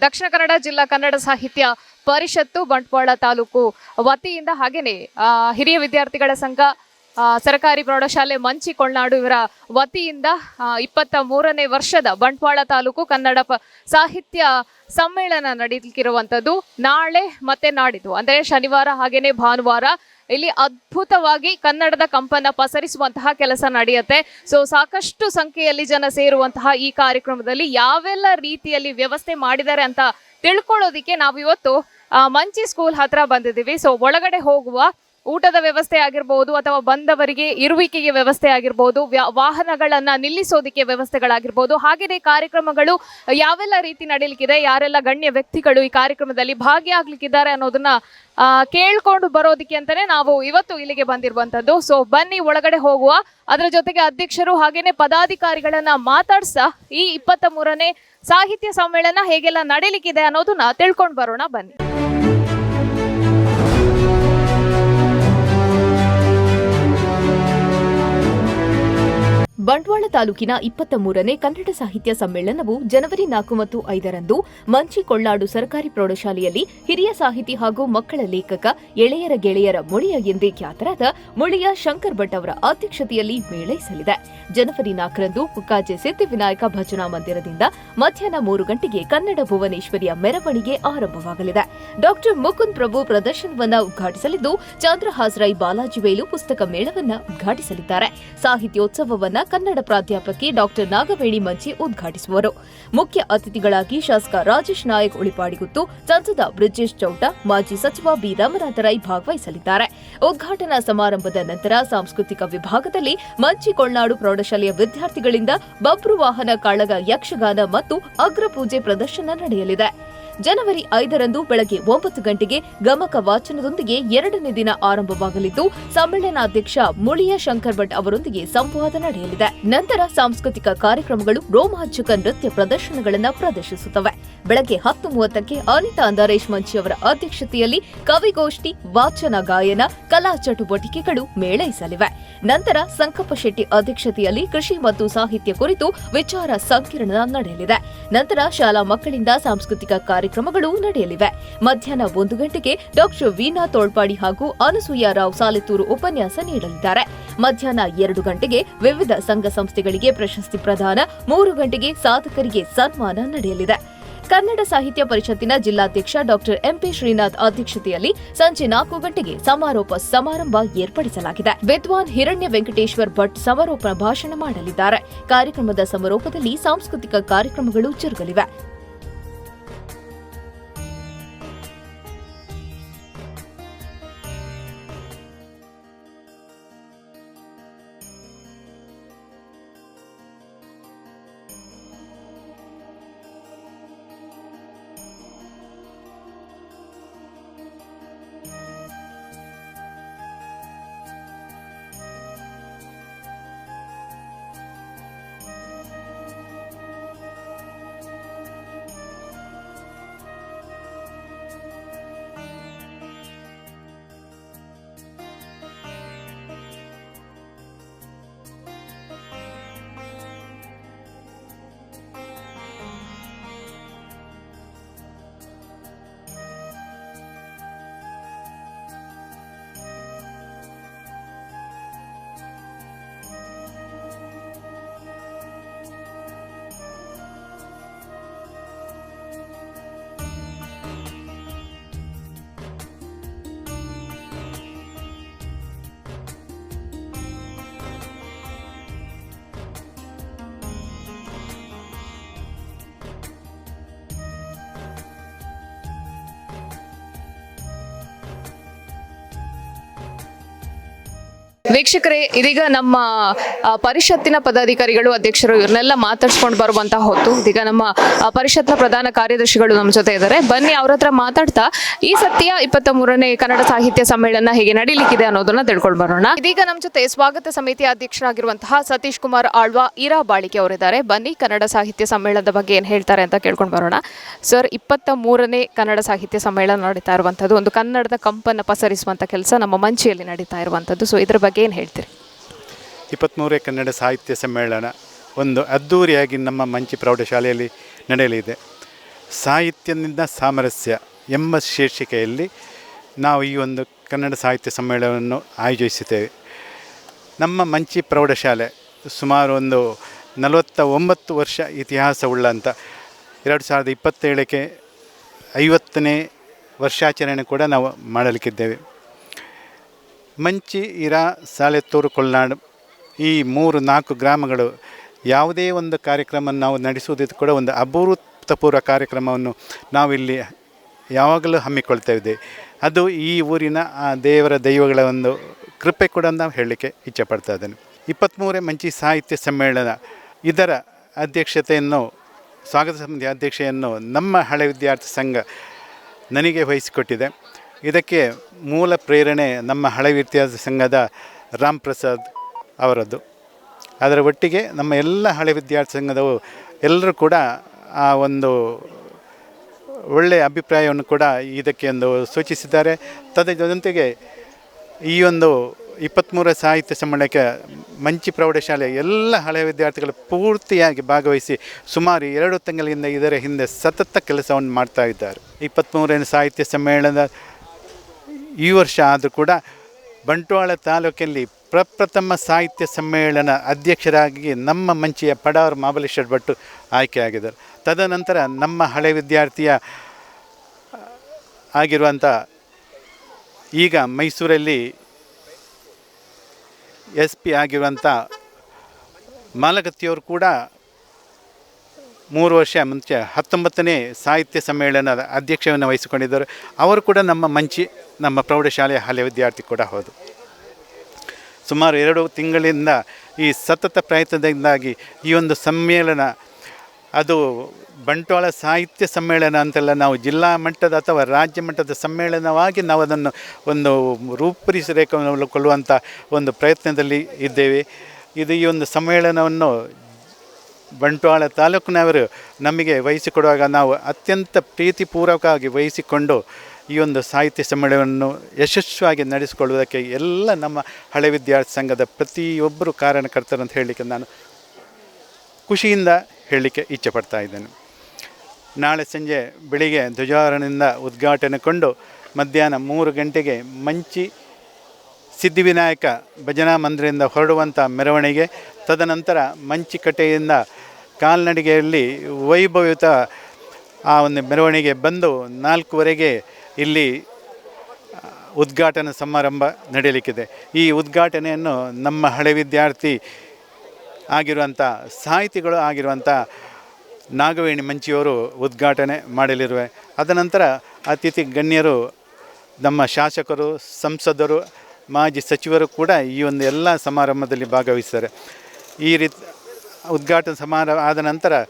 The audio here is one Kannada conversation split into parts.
ದಕ್ಷಿಣ ಕನ್ನಡ ಜಿಲ್ಲಾ ಕನ್ನಡ ಸಾಹಿತ್ಯ ಪರಿಷತ್ತು ಬಂಟ್ವಾಳ ತಾಲೂಕು ವತಿಯಿಂದ ಹಾಗೇನೆ ಹಿರಿಯ ವಿದ್ಯಾರ್ಥಿಗಳ ಸಂಘ ಸರಕಾರಿ ಪ್ರೌಢಶಾಲೆ ಮಂಚಿ ಕೊಳ್ನಾಡು ಇವರ ವತಿಯಿಂದ ಇಪ್ಪತ್ತ ಮೂರನೇ ವರ್ಷದ ಬಂಟ್ವಾಳ ತಾಲೂಕು ಕನ್ನಡ ಸಾಹಿತ್ಯ ಸಮ್ಮೇಳನ ನಡೀಲಿಕ್ಕಿರುವಂಥದ್ದು ನಾಳೆ ಮತ್ತೆ ನಾಡಿದ್ದು. ಅಂದರೆ ಶನಿವಾರ ಹಾಗೇನೆ ಭಾನುವಾರ ಇಲ್ಲಿ ಅದ್ಭುತವಾಗಿ ಕನ್ನಡದ ಕಂಪನ ಪಸರಿಸುವಂತಹ ಕೆಲಸ ನಡೆಯುತ್ತೆ. ಸೊ ಸಾಕಷ್ಟು ಸಂಖ್ಯೆಯಲ್ಲಿ ಜನ ಸೇರುವಂತಹ ಈ ಕಾರ್ಯಕ್ರಮದಲ್ಲಿ ಯಾವೆಲ್ಲ ರೀತಿಯಲ್ಲಿ ವ್ಯವಸ್ಥೆ ಮಾಡಿದ್ದಾರೆ ಅಂತ ತಿಳ್ಕೊಳ್ಳೋದಿಕ್ಕೆ ನಾವಿವತ್ತು ಮಂಚಿ ಸ್ಕೂಲ್ ಹತ್ರ ಬಂದಿದ್ದೀವಿ. ಸೊ ಒಳಗಡೆ ಹೋಗುವ ಊಟದ ವ್ಯವಸ್ಥೆ ಆಗಿರ್ಬೋದು ಅಥವಾ ಬಂದವರಿಗೆ ಇರುವಿಕೆಗೆ ವ್ಯವಸ್ಥೆ ಆಗಿರ್ಬೋದು ವಾಹನಗಳನ್ನ ನಿಲ್ಲಿಸೋದಿಕ್ಕೆ ವ್ಯವಸ್ಥೆಗಳಾಗಿರ್ಬೋದು ಹಾಗೆಯೇ ಕಾರ್ಯಕ್ರಮಗಳು ಯಾವೆಲ್ಲ ರೀತಿ ನಡೀಲಿಕ್ಕಿದೆ, ಯಾರೆಲ್ಲ ಗಣ್ಯ ವ್ಯಕ್ತಿಗಳು ಈ ಕಾರ್ಯಕ್ರಮದಲ್ಲಿ ಭಾಗಿಯಾಗ್ಲಿಕ್ಕಿದ್ದಾರೆ ಅನ್ನೋದನ್ನ ಕೇಳ್ಕೊಂಡು ಬರೋದಿಕ್ಕೆ ಅಂತಾನೆ ನಾವು ಇವತ್ತು ಇಲ್ಲಿಗೆ ಬಂದಿರುವಂತದ್ದು ಸೊ ಬನ್ನಿ ಒಳಗಡೆ ಹೋಗುವ. ಅದರ ಜೊತೆಗೆ ಅಧ್ಯಕ್ಷರು ಹಾಗೇನೆ ಪದಾಧಿಕಾರಿಗಳನ್ನ ಮಾತಾಡ್ಸಾ ಈ ಇಪ್ಪತ್ತ ಮೂರನೇ ಸಾಹಿತ್ಯ ಸಮ್ಮೇಳನ ಹೇಗೆಲ್ಲ ನಡೀಲಿಕ್ಕಿದೆ ಅನ್ನೋದನ್ನ ತಿಳ್ಕೊಂಡು ಬರೋಣ ಬನ್ನಿ. ಬಂಟ್ವಾಳ ತಾಲೂಕಿನ ಇಪ್ಪತ್ತ ಮೂರನೇ ಕನ್ನಡ ಸಾಹಿತ್ಯ ಸಮ್ಮೇಳನವು ಜನವರಿ ನಾಲ್ಕು ಮತ್ತು ಐದರಂದು ಮಂಚಿ ಕೊಳ್ಳಾಡು ಸರ್ಕಾರಿ ಪ್ರೌಢಶಾಲೆಯಲ್ಲಿ ಹಿರಿಯ ಸಾಹಿತಿ ಹಾಗೂ ಮಕ್ಕಳ ಲೇಖಕ, ಎಳೆಯರ ಗೆಳೆಯರ ಮುಳಿಯ ಎಂದೇ ಖ್ಯಾತರಾದ ಮುಳಿಯ ಶಂಕರ್ ಭಟ್ ಅವರ ಅಧ್ಯಕ್ಷತೆಯಲ್ಲಿ ಮೇಳೈಸಲಿದೆ ಜನವರಿ ನಾಲ್ಕರಂದು ಕುಕ್ಕಾಜೆ ಸಿದ್ದಿವಿನಾಯಕ ಭಜನಾ ಮಂದಿರದಿಂದ ಮಧ್ಯಾಹ್ನ ಮೂರು ಗಂಟೆಗೆ ಕನ್ನಡ ಭುವನೇಶ್ವರಿಯ ಮೆರವಣಿಗೆ ಆರಂಭವಾಗಲಿದೆ. ಡಾಕ್ಟರ್ ಮುಕುಂದ್ ಪ್ರಭು ಪ್ರದರ್ಶನವನ್ನು ಉದ್ಘಾಟಿಸಲಿದ್ದು ಚಂದ್ರಹಾಸ್ರೈ ಬಾಲಾಜಿ ವೇಲು ಪುಸ್ತಕ ಮೇಳವನ್ನು ಉದ್ಘಾಟಿಸಲಿದ್ದಾರೆ. ಸಾಹಿತ್ಯೋತ್ಸವವನ್ನ ಕನ್ನಡ ಪ್ರಾಧ್ಯಾಪಕಿ ಡಾಕ್ಟರ್ ನಾಗವೇಣಿ ಮಂಚಿ ಉದ್ಘಾಟಿಸುವರು. ಮುಖ್ಯ ಅತಿಥಿಗಳಾಗಿ ಶಾಸಕ ರಾಜೇಶ್ ನಾಯಕ್ ಉಳಿಪಾಡಿಗುತ್ತು ಸಂಸದ ಬ್ರಿಜೇಶ್ ಚೌಟ, ಮಾಜಿ ಸಚಿವ ಬಿ ರಾಮನಾಥ ರೈ ಭಾಗವಹಿಸಲಿದ್ದಾರೆ. ಉದ್ಘಾಟನಾ ಸಮಾರಂಭದ ನಂತರ ಸಾಂಸ್ಕೃತಿಕ ವಿಭಾಗದಲ್ಲಿ ಮಂಚಿ ಕೊಳ್ನಾಡು ಪ್ರೌಢಶಾಲೆಯ ವಿದ್ಯಾರ್ಥಿಗಳಿಂದ ಬಬ್ರು ವಾಹನ ಕಾಳಗ ಯಕ್ಷಗಾನ ಮತ್ತು ಅಗ್ರಪೂಜೆ ಪ್ರದರ್ಶನ ನಡೆಯಲಿದೆ. ಜನವರಿ ಐದರಂದು ಬೆಳಗ್ಗೆ ಒಂಬತ್ತು ಗಂಟೆಗೆ ಗಮಕ ವಾಚನದೊಂದಿಗೆ ಎರಡನೇ ದಿನ ಆರಂಭವಾಗಲಿದ್ದು ಸಮ್ಮೇಳನಾಧ್ಯಕ್ಷ ಮುಳಿಯ ಶಂಕರ್ ಭಟ್ ಅವರೊಂದಿಗೆ ಸಂವಾದ ನಡೆಯಲಿದೆ. ನಂತರ ಸಾಂಸ್ಕೃತಿಕ ಕಾರ್ಯಕ್ರಮಗಳು, ರೋಮಾಂಚಕ ನೃತ್ಯ ಪ್ರದರ್ಶನಗಳನ್ನು ಪ್ರದರ್ಶಿಸುತ್ತವೆ. ಬೆಳಗ್ಗೆ ಹತ್ತು ಮೂವತ್ತಕ್ಕೆ ಅನಿತಾ ಅಂದರೇಶ್ ಮಂಚಿ ಅವರ ಅಧ್ಯಕ್ಷತೆಯಲ್ಲಿ ಕವಿಗೋಷ್ಠಿ, ವಾಚನ ಗಾಯನ, ಕಲಾ ಚಟುವಟಿಕೆಗಳು ಮೇಳೈಸಲಿವೆ. ನಂತರ ಸಂಕಪ್ಪ ಶೆಟ್ಟಿ ಅಧ್ಯಕ್ಷತೆಯಲ್ಲಿ ಕೃಷಿ ಮತ್ತು ಸಾಹಿತ್ಯ ಕುರಿತು ವಿಚಾರ ಸಂಕಿರಣ ನಡೆಯಲಿದೆ. ನಂತರ ಶಾಲಾ ಮಕ್ಕಳಿಂದ ಸಾಂಸ್ಕೃತಿಕ ಕಾರ್ಯಕ್ರಮಗಳು ನಡೆಯಲಿವೆ. ಮಧ್ಯಾಹ್ನ ಒಂದು ಗಂಟೆಗೆ ಡಾಕ್ಟರ್ ವೀಣಾ ತೋಳ್ಪಾಡಿ ಹಾಗೂ ಅನಸೂಯ ರಾವ್ ಸಾಲೆತೂರು ಉಪನ್ಯಾಸ ನೀಡಲಿದ್ದಾರೆ. ಮಧ್ಯಾಹ್ನ ಎರಡು ಗಂಟೆಗೆ ವಿವಿಧ ಸಂಘ ಸಂಸ್ಥೆಗಳಿಗೆ ಪ್ರಶಸ್ತಿ ಪ್ರದಾನ, ಮೂರು ಗಂಟೆಗೆ ಸಾಧಕರಿಗೆ ಸನ್ಮಾನ ನಡೆಯಲಿದೆ. ಕನ್ನಡ ಸಾಹಿತ್ಯ ಪರಿಷತ್ತಿನ ಜಿಲ್ಲಾಧ್ಯಕ್ಷ ಡಾಕ್ಟರ್ ಎಂಪಿ ಶ್ರೀನಾಥ್ ಅಧ್ಯಕ್ಷತೆಯಲ್ಲಿ ಸಂಜೆ ನಾಲ್ಕು ಗಂಟೆಗೆ ಸಮಾರೋಪ ಸಮಾರಂಭ ಏರ್ಪಡಿಸಲಾಗಿದೆ. ವಿದ್ವಾನ್ ಹಿರಣ್ಯ ವೆಂಕಟೇಶ್ವರ್ ಭಟ್ ಸಮಾರೋಪ ಭಾಷಣ ಮಾಡಲಿದ್ದಾರೆ. ಕಾರ್ಯಕ್ರಮದ ಸಮಾರೋಪದಲ್ಲಿ ಸಾಂಸ್ಕೃತಿಕ ಕಾರ್ಯಕ್ರಮಗಳು ಜರುಗಲಿವೆ. ವೀಕ್ಷಕರೇ, ಇದೀಗ ನಮ್ಮ ಪರಿಷತ್ತಿನ ಪದಾಧಿಕಾರಿಗಳು, ಅಧ್ಯಕ್ಷರು ಇವ್ರನ್ನೆಲ್ಲ ಮಾತಾಡ್ಸ್ಕೊಂಡು ಬರುವಂತಹ ಹೊತ್ತು, ಇದೀಗ ನಮ್ಮ ಪರಿಷತ್ನ ಪ್ರಧಾನ ಕಾರ್ಯದರ್ಶಿಗಳು ನಮ್ಮ ಜೊತೆ ಇದ್ದಾರೆ. ಬನ್ನಿ, ಅವ್ರ ಹತ್ರ ಮಾತಾಡ್ತಾ, ಈ ಸತ್ಯ ಇಪ್ಪತ್ತ ಮೂರನೇ ಕನ್ನಡ ಸಾಹಿತ್ಯ ಸಮ್ಮೇಳನ ಹೇಗೆ ನಡೀಲಿಕ್ಕಿದೆ ಅನ್ನೋದನ್ನ ತಿಳ್ಕೊಂಡು ಬರೋಣ. ಇದೀಗ ನಮ್ಮ ಜೊತೆ ಸ್ವಾಗತ ಸಮಿತಿ ಅಧ್ಯಕ್ಷರಾಗಿರುವಂತಹ ಸತೀಶ್ ಕುಮಾರ್ ಆಳ್ವಾ, ಈರಾ ಬಾಳಿಕೆ ಅವರಿದ್ದಾರೆ. ಬನ್ನಿ, ಕನ್ನಡ ಸಾಹಿತ್ಯ ಸಮ್ಮೇಳನದ ಬಗ್ಗೆ ಏನು ಹೇಳ್ತಾರೆ ಅಂತ ಕೇಳ್ಕೊಂಡು ಬರೋಣ. ಸರ್, ಇಪ್ಪತ್ತ ಮೂರನೇ ಕನ್ನಡ ಸಾಹಿತ್ಯ ಸಮ್ಮೇಳನ ನಡೀತಾ ಇರುವಂಥದ್ದು, ಒಂದು ಕನ್ನಡದ ಕಂಪನ್ನು ಪಸರಿಸುವಂಥ ಕೆಲಸ ನಮ್ಮ ಮಂಚಿಯಲ್ಲಿ ನಡೀತಾ ಇರುವಂಥದ್ದು. ಸೊ ಇದ್ರ ಬಗ್ಗೆ ಏನು ಹೇಳ್ತೀರಿ? ಇಪ್ಪತ್ತ್ಮೂರೇ ಕನ್ನಡ ಸಾಹಿತ್ಯ ಸಮ್ಮೇಳನ ಒಂದು ಅದ್ಧೂರಿಯಾಗಿ ನಮ್ಮ ಮಂಚಿ ಪ್ರೌಢಶಾಲೆಯಲ್ಲಿ ನಡೆಯಲಿದೆ. ಸಾಹಿತ್ಯದಿಂದ ಸಾಮರಸ್ಯ ಎಂಬ ಶೀರ್ಷಿಕೆಯಲ್ಲಿ ನಾವು ಈ ಒಂದು ಕನ್ನಡ ಸಾಹಿತ್ಯ ಸಮ್ಮೇಳನವನ್ನು ಆಯೋಜಿಸುತ್ತೇವೆ. ನಮ್ಮ ಮಂಚಿ ಪ್ರೌಢಶಾಲೆ ಸುಮಾರು ಒಂದು ನಲವತ್ತ ಒಂಬತ್ತು ವರ್ಷ ಇತಿಹಾಸವುಳ್ಳಂಥ ಎರಡು ಸಾವಿರದ ಇಪ್ಪತ್ತೇಳಕ್ಕೆ ಐವತ್ತನೇ ವರ್ಷಾಚರಣೆ ಕೂಡ ನಾವು ಮಾಡಲಿಕ್ಕಿದ್ದೇವೆ. ಮಂಚಿ, ಇರಾ ಸಾಲೆತ್ತೂರು ಕೊಲ್ನಾಡು ಈ ಮೂರು ನಾಲ್ಕು ಗ್ರಾಮಗಳು ಯಾವುದೇ ಒಂದು ಕಾರ್ಯಕ್ರಮ ನಾವು ನಡೆಸುವುದಕ್ಕೆ ಕೂಡ ಒಂದು ಅಭೂತಪೂರ್ವ ಕಾರ್ಯಕ್ರಮವನ್ನು ನಾವಿಲ್ಲಿ ಯಾವಾಗಲೂ ಹಮ್ಮಿಕೊಳ್ತಾ ಇದ್ದೇವೆ. ಅದು ಈ ಊರಿನ ಆ ದೇವರ ದೈವಗಳ ಒಂದು ಕೃಪೆ ಕೂಡ ನಾವು ಹೇಳಲಿಕ್ಕೆ ಇಚ್ಛೆಪಡ್ತಾ ಇದ್ದೇನೆ. ಇಪ್ಪತ್ತ್ಮೂರೇ ಮಂಚಿ ಸಾಹಿತ್ಯ ಸಮ್ಮೇಳನ ಇದರ ಅಧ್ಯಕ್ಷತೆಯನ್ನು, ಸ್ವಾಗತ ಸಮಿತಿ ಅಧ್ಯಕ್ಷೆಯನ್ನು ನಮ್ಮ ಹಳೆ ವಿದ್ಯಾರ್ಥಿ ಸಂಘ ನನಗೆ ವಹಿಸಿಕೊಟ್ಟಿದೆ. ಇದಕ್ಕೆ ಮೂಲ ಪ್ರೇರಣೆ ನಮ್ಮ ಹಳೆ ವಿದ್ಯಾರ್ಥಿ ಸಂಘದ ರಾಮ್ ಪ್ರಸಾದ್ ಅವರದ್ದು. ಅದರ ಒಟ್ಟಿಗೆ ನಮ್ಮ ಎಲ್ಲ ಹಳೆ ವಿದ್ಯಾರ್ಥಿ ಸಂಘದವು ಎಲ್ಲರೂ ಕೂಡ ಆ ಒಂದು ಒಳ್ಳೆಯ ಅಭಿಪ್ರಾಯವನ್ನು ಕೂಡ ಇದಕ್ಕೆ ಒಂದು ಸೂಚಿಸಿದ್ದಾರೆ. ತದ ಜೊತೆಗೆ ಈ ಒಂದು ಇಪ್ಪತ್ತ್ಮೂರ ಸಾಹಿತ್ಯ ಸಮ್ಮೇಳನಕ್ಕೆ ಮಂಚಿ ಪ್ರೌಢಶಾಲೆ ಎಲ್ಲ ಹಳೆಯ ವಿದ್ಯಾರ್ಥಿಗಳು ಪೂರ್ತಿಯಾಗಿ ಭಾಗವಹಿಸಿ ಸುಮಾರು ಎರಡು ತಿಂಗಳಿಂದ ಇದರ ಹಿಂದೆ ಸತತ ಕೆಲಸವನ್ನು ಮಾಡ್ತಾ ಇದ್ದಾರೆ. ಇಪ್ಪತ್ತ್ಮೂರನೇ ಸಾಹಿತ್ಯ ಸಮ್ಮೇಳನದ ಈ ವರ್ಷ ಆದರೂ ಕೂಡ ಬಂಟ್ವಾಳ ತಾಲೂಕಲ್ಲಿ ಪ್ರಪ್ರಥಮ ಸಾಹಿತ್ಯ ಸಮ್ಮೇಳನ ಅಧ್ಯಕ್ಷರಾಗಿ ನಮ್ಮ ಮಂಚಿಯ ಪಡಾವರ್ ಮಹಾಬಲೇಶ್ವರ ಭಟ್ಟು ಆಯ್ಕೆಯಾಗಿದ್ದಾರೆ. ತದನಂತರ ನಮ್ಮ ಹಳೆ ವಿದ್ಯಾರ್ಥಿಯ ಆಗಿರುವಂಥ ಈಗ ಮೈಸೂರಲ್ಲಿ ಎಸ್ ಪಿ ಆಗಿರುವಂಥ ಮಾಲಗತ್ತಿಯವರು ಕೂಡ ಮೂರು ವರ್ಷ ಮುಂಚೆ ಹತ್ತೊಂಬತ್ತನೇ ಸಾಹಿತ್ಯ ಸಮ್ಮೇಳನದ ಅಧ್ಯಕ್ಷವನ್ನು ವಹಿಸಿಕೊಂಡಿದ್ದರು. ಅವರು ಕೂಡ ನಮ್ಮ ಮಂಚಿ, ನಮ್ಮ ಪ್ರೌಢಶಾಲೆಯ ಹಳೆ ವಿದ್ಯಾರ್ಥಿ ಕೂಡ ಹೌದು. ಸುಮಾರು ಎರಡು ತಿಂಗಳಿಂದ ಈ ಸತತ ಪ್ರಯತ್ನದಿಂದಾಗಿ ಈ ಒಂದು ಸಮ್ಮೇಳನ, ಅದು ಬಂಟ್ವಾಳ ಸಾಹಿತ್ಯ ಸಮ್ಮೇಳನ ಅಂತೆಲ್ಲ ನಾವು ಜಿಲ್ಲಾ ಮಟ್ಟದ ಅಥವಾ ರಾಜ್ಯ ಮಟ್ಟದ ಸಮ್ಮೇಳನವಾಗಿ ನಾವು ಅದನ್ನು ಒಂದು ರೂಪುರೇಷೆಯನ್ನು ಕೊಳ್ಳುವಂಥ ಒಂದು ಪ್ರಯತ್ನದಲ್ಲಿ ಇದ್ದೇವೆ. ಇದು ಈ ಒಂದು ಸಮ್ಮೇಳನವನ್ನು ಬಂಟ್ವಾಳ ತಾಲೂಕಿನವರು ನಮಗೆ ವಹಿಸಿಕೊಡುವಾಗ ನಾವು ಅತ್ಯಂತ ಪ್ರೀತಿಪೂರ್ವಕವಾಗಿ ವಹಿಸಿಕೊಂಡು ಈ ಒಂದು ಸಾಹಿತ್ಯ ಸಮ್ಮೇಳನವನ್ನು ಯಶಸ್ವಿಯಾಗಿ ನಡೆಸಿಕೊಳ್ಳುವುದಕ್ಕೆ ಎಲ್ಲ ನಮ್ಮ ಹಳೆ ವಿದ್ಯಾರ್ಥಿ ಸಂಘದ ಪ್ರತಿಯೊಬ್ಬರು ಕಾರಣಕರ್ತರು ಅಂತ ಹೇಳಲಿಕ್ಕೆ ನಾನು ಖುಷಿಯಿಂದ ಹೇಳಲಿಕ್ಕೆ ಇಚ್ಛೆಪಡ್ತಾ ಇದ್ದೇನೆ. ನಾಳೆ ಸಂಜೆ ಬೆಳಿಗ್ಗೆ ಧ್ವಜಾರೋಹಣದಿಂದ ಉದ್ಘಾಟನೆಗೊಂಡು ಮಧ್ಯಾಹ್ನ ಮೂರು ಗಂಟೆಗೆ ಮಂಚಿ ಸಿದ್ಧಿವಿನಾಯಕ ಭಜನಾ ಮಂದಿರದಿಂದ ಹೊರಡುವಂಥ ಮೆರವಣಿಗೆ, ತದನಂತರ ಮಂಚಿಕಟ್ಟೆಯಿಂದ ಕಾಲ್ನಡಿಗೆಯಲ್ಲಿ ವೈಭವಯುತ ಆ ಒಂದು ಮೆರವಣಿಗೆ ಬಂದು ನಾಲ್ಕುವರೆಗೆ ಇಲ್ಲಿ ಉದ್ಘಾಟನಾ ಸಮಾರಂಭ ನಡೆಯಲಿಕ್ಕಿದೆ. ಈ ಉದ್ಘಾಟನೆಯನ್ನು ನಮ್ಮ ಹಳೆ ವಿದ್ಯಾರ್ಥಿ ಆಗಿರುವಂಥ, ಸಾಹಿತಿಗಳು ಆಗಿರುವಂಥ ನಾಗವೇಣಿ ಮಂಚಿಯವರು ಉದ್ಘಾಟನೆ ಮಾಡಲಿರುವೆ. ಅದನಂತರ ಅತಿಥಿ ಗಣ್ಯರು, ನಮ್ಮ ಶಾಸಕರು, ಸಂಸದರು, ಮಾಜಿ ಸಚಿವರು ಕೂಡ ಈ ಒಂದು ಎಲ್ಲ ಸಮಾರಂಭದಲ್ಲಿ ಭಾಗವಹಿಸ್ತಾರೆ ಈ ರೀತಿ ಉದ್ಘಾಟನಾ ಸಮಾರಂಭ ಆದ ನಂತರ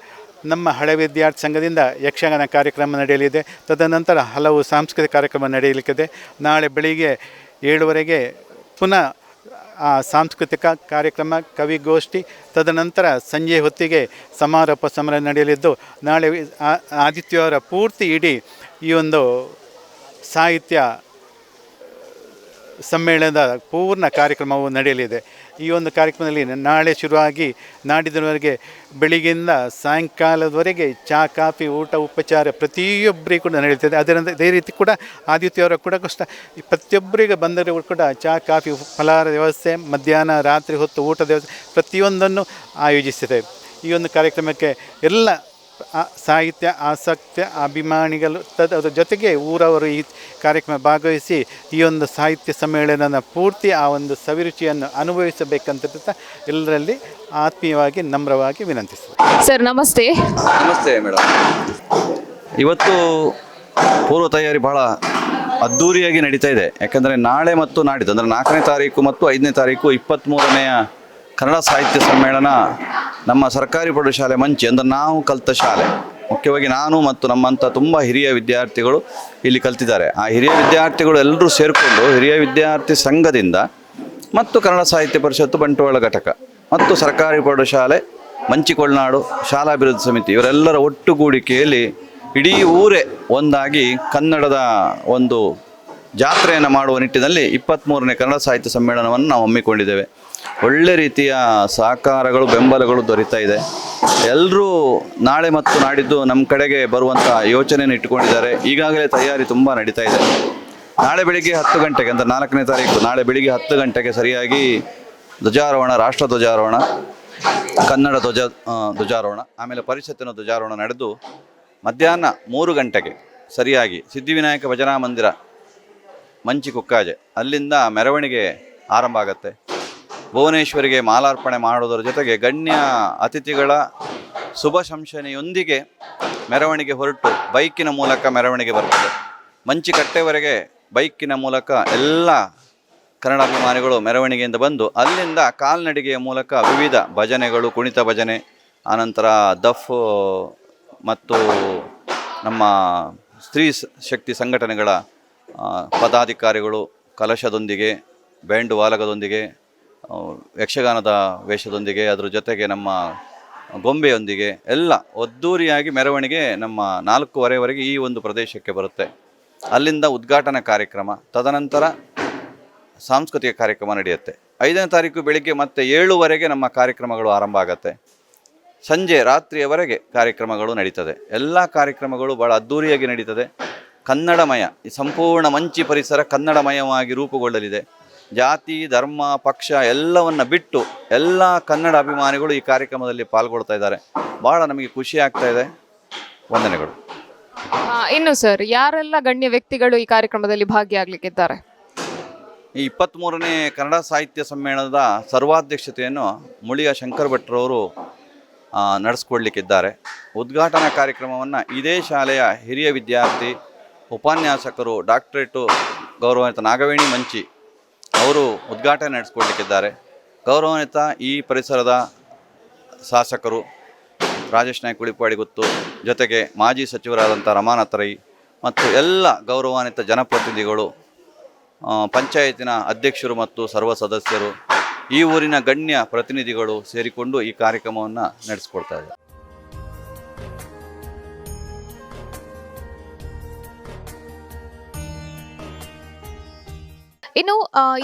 ನಮ್ಮ ಹಳೆ ವಿದ್ಯಾರ್ಥಿ ಸಂಘದಿಂದ ಯಕ್ಷಗಾನ ಕಾರ್ಯಕ್ರಮ ನಡೆಯಲಿದೆ. ತದನಂತರ ಹಲವು ಸಾಂಸ್ಕೃತಿಕ ಕಾರ್ಯಕ್ರಮ ನಡೆಯಲಿಕ್ಕಿದೆ. ನಾಳೆ ಬೆಳಿಗ್ಗೆ ಏಳುವರೆಗೆ ಪುನಃ, ಆ, ಸಾಂಸ್ಕೃತಿಕ ಕಾರ್ಯಕ್ರಮ, ಕವಿಗೋಷ್ಠಿ, ತದನಂತರ ಸಂಜೆ ಹೊತ್ತಿಗೆ ಸಮಾರೋಪ ಸಮಾರಂಭ ನಡೆಯಲಿದ್ದು, ನಾಳೆ ಆದಿತ್ಯವಾರ ಪೂರ್ತಿ ಇಡೀ ಈ ಒಂದು ಸಾಹಿತ್ಯ ಸಮ್ಮೇಳನದ ಪೂರ್ಣ ಕಾರ್ಯಕ್ರಮವು ನಡೆಯಲಿದೆ. ಈ ಒಂದು ಕಾರ್ಯಕ್ರಮದಲ್ಲಿ ನಾಳೆ ಶುರುವಾಗಿ ನಾಡಿದವರೆಗೆ ಬೆಳಿಗ್ಗೆಯಿಂದ ಸಾಯಂಕಾಲದವರೆಗೆ ಚಹಾ ಕಾಫಿ, ಊಟ, ಉಪಚಾರ ಪ್ರತಿಯೊಬ್ಬರಿಗೂ ಕೂಡ ನಡೆಯುತ್ತದೆ. ಅದರಿಂದ ಇದೇ ರೀತಿ ಕೂಡ ಆದಿತ್ಯವರ ಕೂಡ ಕಷ್ಟ ಪ್ರತಿಯೊಬ್ಬರಿಗೆ ಬಂದವರು ಕೂಡ ಚಹಾ ಕಾಫಿ, ಫಲಹಾರ ವ್ಯವಸ್ಥೆ, ಮಧ್ಯಾಹ್ನ, ರಾತ್ರಿ ಹೊತ್ತು ಊಟದ ವ್ಯವಸ್ಥೆ ಪ್ರತಿಯೊಂದನ್ನು ಆಯೋಜಿಸಿದೆ. ಈ ಒಂದು ಕಾರ್ಯಕ್ರಮಕ್ಕೆ ಎಲ್ಲ ಸಾಹಿತ್ಯ ಆಸಕ್ತ ಅಭಿಮಾನಿಗಳು ತದ ಅದರ ಜೊತೆಗೆ ಊರವರು ಈ ಕಾರ್ಯಕ್ರಮ ಭಾಗವಹಿಸಿ ಈ ಒಂದು ಸಾಹಿತ್ಯ ಸಮ್ಮೇಳನದ ಪೂರ್ತಿ ಆ ಒಂದು ಸವಿರುಚಿಯನ್ನು ಅನುಭವಿಸಬೇಕಂತ ಎಲ್ಲರಲ್ಲಿ ಆತ್ಮೀಯವಾಗಿ ನಮ್ರವಾಗಿ ವಿನಂತಿಸಿ ಸರ್ ನಮಸ್ತೆ. ನಮಸ್ತೆ ಮೇಡಮ್ ಇವತ್ತು ಪೂರ್ವ ತಯಾರಿ ಬಹಳ ಅದ್ಧೂರಿಯಾಗಿ ನಡೀತಾ ಇದೆ. ಯಾಕಂದರೆ ನಾಳೆ ಮತ್ತು ನಾಡಿದ್ದು ಅಂದರೆ ನಾಲ್ಕನೇ ತಾರೀಕು ಮತ್ತು ಐದನೇ ತಾರೀಕು ಇಪ್ಪತ್ತ್ಮೂರನೆಯ ಕನ್ನಡ ಸಾಹಿತ್ಯ ಸಮ್ಮೇಳನ ನಮ್ಮ ಸರ್ಕಾರಿ ಪ್ರೌಢಶಾಲೆ ಮಂಚಿ ಅಂದರೆ ನಾವು ಕಲಿತ ಶಾಲೆ. ಮುಖ್ಯವಾಗಿ ನಾನು ಮತ್ತು ನಮ್ಮಂಥ ತುಂಬ ಹಿರಿಯ ವಿದ್ಯಾರ್ಥಿಗಳು ಇಲ್ಲಿ ಕಲ್ತಿದ್ದಾರೆ. ಆ ಹಿರಿಯ ವಿದ್ಯಾರ್ಥಿಗಳು ಎಲ್ಲರೂ ಸೇರಿಕೊಂಡು ಹಿರಿಯ ವಿದ್ಯಾರ್ಥಿ ಸಂಘದಿಂದ ಮತ್ತು ಕನ್ನಡ ಸಾಹಿತ್ಯ ಪರಿಷತ್ತು ಬಂಟ್ವಾಳ ಘಟಕ ಮತ್ತು ಸರ್ಕಾರಿ ಪ್ರೌಢಶಾಲೆ ಮಂಚಿಕೊಳ್ನಾಡು ಶಾಲಾಭಿವೃದ್ಧಿ ಸಮಿತಿ ಇವರೆಲ್ಲರ ಒಟ್ಟುಗೂಡಿಕೆಯಲ್ಲಿ ಇಡೀ ಊರೇ ಒಂದಾಗಿ ಕನ್ನಡದ ಒಂದು ಜಾತ್ರೆಯನ್ನು ಮಾಡುವ ನಿಟ್ಟಿನಲ್ಲಿ ಇಪ್ಪತ್ತ್ಮೂರನೇ ಕನ್ನಡ ಸಾಹಿತ್ಯ ಸಮ್ಮೇಳನವನ್ನು ನಾವು ಹಮ್ಮಿಕೊಂಡಿದ್ದೇವೆ. ಒಳ್ಳೆ ರೀತಿಯ ಸಹಕಾರಗಳು, ಬೆಂಬಲಗಳು ದೊರೀತಾ ಇದೆ. ಎಲ್ಲರೂ ನಾಳೆ ಮತ್ತು ನಾಡಿದ್ದು ನಮ್ಮ ಕಡೆಗೆ ಬರುವಂಥ ಯೋಚನೆಯನ್ನು ಇಟ್ಕೊಂಡಿದ್ದಾರೆ ಈಗಾಗಲೇ ತಯಾರಿ ತುಂಬ ನಡೀತಾ ಇದೆ. ನಾಳೆ ಬೆಳಿಗ್ಗೆ ಹತ್ತು ಗಂಟೆಗೆ, ಅಂದರೆ ನಾಲ್ಕನೇ ತಾರೀಕು, ನಾಳೆ ಬೆಳಿಗ್ಗೆ ಹತ್ತು ಗಂಟೆಗೆ ಸರಿಯಾಗಿ ಧ್ವಜಾರೋಹಣ, ರಾಷ್ಟ್ರ ಧ್ವಜಾರೋಹಣ, ಕನ್ನಡ ಧ್ವಜ ಧ್ವಜಾರೋಹಣ, ಆಮೇಲೆ ಪರಿಷತ್ತಿನ ಧ್ವಜಾರೋಹಣ ನಡೆದು ಮಧ್ಯಾಹ್ನ ಮೂರು ಗಂಟೆಗೆ ಸರಿಯಾಗಿ ಸಿದ್ಧಿವಿನಾಯಕ ಭಜನಾ ಮಂದಿರ, ಮಂಚಿ ಕುಕ್ಕಾಜೆ, ಅಲ್ಲಿಂದ ಮೆರವಣಿಗೆ ಆರಂಭ ಆಗುತ್ತೆ. ಭುವನೇಶ್ವರಿಗೆ ಮಾಲಾರ್ಪಣೆ ಮಾಡುವುದರ ಜೊತೆಗೆ ಗಣ್ಯ ಅತಿಥಿಗಳ ಶುಭ ಶಂಸನೆಯೊಂದಿಗೆ ಮೆರವಣಿಗೆ ಹೊರಟು ಬೈಕಿನ ಮೂಲಕ ಮೆರವಣಿಗೆ ಬರ್ತದೆ. ಮಂಚಿಕಟ್ಟೆವರೆಗೆ ಬೈಕಿನ ಮೂಲಕ ಎಲ್ಲ ಕನ್ನಡಾಭಿಮಾನಿಗಳು ಮೆರವಣಿಗೆಯಿಂದ ಬಂದು ಅಲ್ಲಿಂದ ಕಾಲ್ನಡಿಗೆಯ ಮೂಲಕ ವಿವಿಧ ಭಜನೆಗಳು, ಕುಣಿತ ಭಜನೆ, ಆನಂತರ ದಫ್ ಮತ್ತು ನಮ್ಮ ಸ್ತ್ರೀ ಶಕ್ತಿ ಸಂಘಟನೆಗಳ ಪದಾಧಿಕಾರಿಗಳು ಕಲಶದೊಂದಿಗೆ ಬ್ಯಾಂಡು ವಾಲಕದೊಂದಿಗೆ ಯಕ್ಷಗಾನದ ವೇಷದೊಂದಿಗೆ, ಅದರ ಜೊತೆಗೆ ನಮ್ಮ ಗೊಂಬೆಯೊಂದಿಗೆ ಎಲ್ಲ ಒದ್ದೂರಿಯಾಗಿ ಮೆರವಣಿಗೆ ನಮ್ಮ ನಾಲ್ಕೂವರೆವರೆಗೆ ಈ ಒಂದು ಪ್ರದೇಶಕ್ಕೆ ಬರುತ್ತೆ. ಅಲ್ಲಿಂದ ಉದ್ಘಾಟನಾ ಕಾರ್ಯಕ್ರಮ, ತದನಂತರ ಸಾಂಸ್ಕೃತಿಕ ಕಾರ್ಯಕ್ರಮ ನಡೆಯುತ್ತೆ. ಐದನೇ ತಾರೀಕು ಬೆಳಿಗ್ಗೆ ಮತ್ತೆ ಏಳುವರೆಗೆ ನಮ್ಮ ಕಾರ್ಯಕ್ರಮಗಳು ಆರಂಭ ಆಗುತ್ತೆ. ಸಂಜೆ ರಾತ್ರಿಯವರೆಗೆ ಕಾರ್ಯಕ್ರಮಗಳು ನಡೀತದೆ. ಎಲ್ಲ ಕಾರ್ಯಕ್ರಮಗಳು ಭಾಳ ಅದ್ದೂರಿಯಾಗಿ ನಡೀತದೆ. ಕನ್ನಡಮಯ, ಈ ಸಂಪೂರ್ಣ ಮಂಚಿ ಪರಿಸರ ಕನ್ನಡಮಯವಾಗಿ ರೂಪುಗೊಳ್ಳಲಿದೆ. ಜಾತಿ ಧರ್ಮ ಪಕ್ಷ ಎಲ್ಲವನ್ನ ಬಿಟ್ಟು ಎಲ್ಲ ಕನ್ನಡ ಅಭಿಮಾನಿಗಳು ಈ ಕಾರ್ಯಕ್ರಮದಲ್ಲಿ ಪಾಲ್ಗೊಳ್ತಾ ಇದ್ದಾರೆ. ಭಾಳ ನಮಗೆ ಖುಷಿ ಆಗ್ತಾ ಇದೆ. ವಂದನೆಗಳು. ಆ, ಇನ್ನು ಸರ್ ಯಾರೆಲ್ಲ ಗಣ್ಯ ವ್ಯಕ್ತಿಗಳು ಈ ಕಾರ್ಯಕ್ರಮದಲ್ಲಿ ಭಾಗಿಯಾಗಲಿಕ್ಕಿದ್ದಾರೆ? ಈ ಇಪ್ಪತ್ತ್ಮೂರನೇ ಕನ್ನಡ ಸಾಹಿತ್ಯ ಸಮ್ಮೇಳನದ ಸರ್ವಾಧ್ಯಕ್ಷತೆಯನ್ನು ಮುಳಿಯ ಶಂಕರ್ ಭಟ್ರವರು ಆ, ನಡೆಸ್ಕೊಡ್ಲಿಕ್ಕಿದ್ದಾರೆ ಉದ್ಘಾಟನಾ ಕಾರ್ಯಕ್ರಮವನ್ನು ಇದೇ ಶಾಲೆಯ ಹಿರಿಯ ವಿದ್ಯಾರ್ಥಿ ಉಪನ್ಯಾಸಕರು ಡಾಕ್ಟ್ರೇಟು ಗೌರವಾನ್ವಿತ ನಾಗವೇಣಿ ಮಂಚಿ ಅವರು ಉದ್ಘಾಟನೆ ನಡೆಸ್ಕೊಡ್ಲಿಕ್ಕಿದ್ದಾರೆ ಗೌರವಾನ್ವಿತ ಈ ಪರಿಸರದ ಶಾಸಕರು ರಾಜೇಶ್ ನಾಯ್ಕ ಉಳಿಪಾಡಿ ಗೊತ್ತು, ಜೊತೆಗೆ ಮಾಜಿ ಸಚಿವರಾದಂಥ ರಮಾನಾಥ ರೈ ಮತ್ತು ಎಲ್ಲ ಗೌರವಾನ್ವಿತ ಜನಪ್ರತಿನಿಧಿಗಳು ಪಂಚಾಯತಿನ ಅಧ್ಯಕ್ಷರು ಮತ್ತು ಸರ್ವ ಸದಸ್ಯರು, ಈ ಊರಿನ ಗಣ್ಯ ಪ್ರತಿನಿಧಿಗಳು ಸೇರಿಕೊಂಡು ಈ ಕಾರ್ಯಕ್ರಮವನ್ನು ನಡೆಸ್ಕೊಡ್ತಾ ಇದ್ದಾರೆ. ಇನ್ನು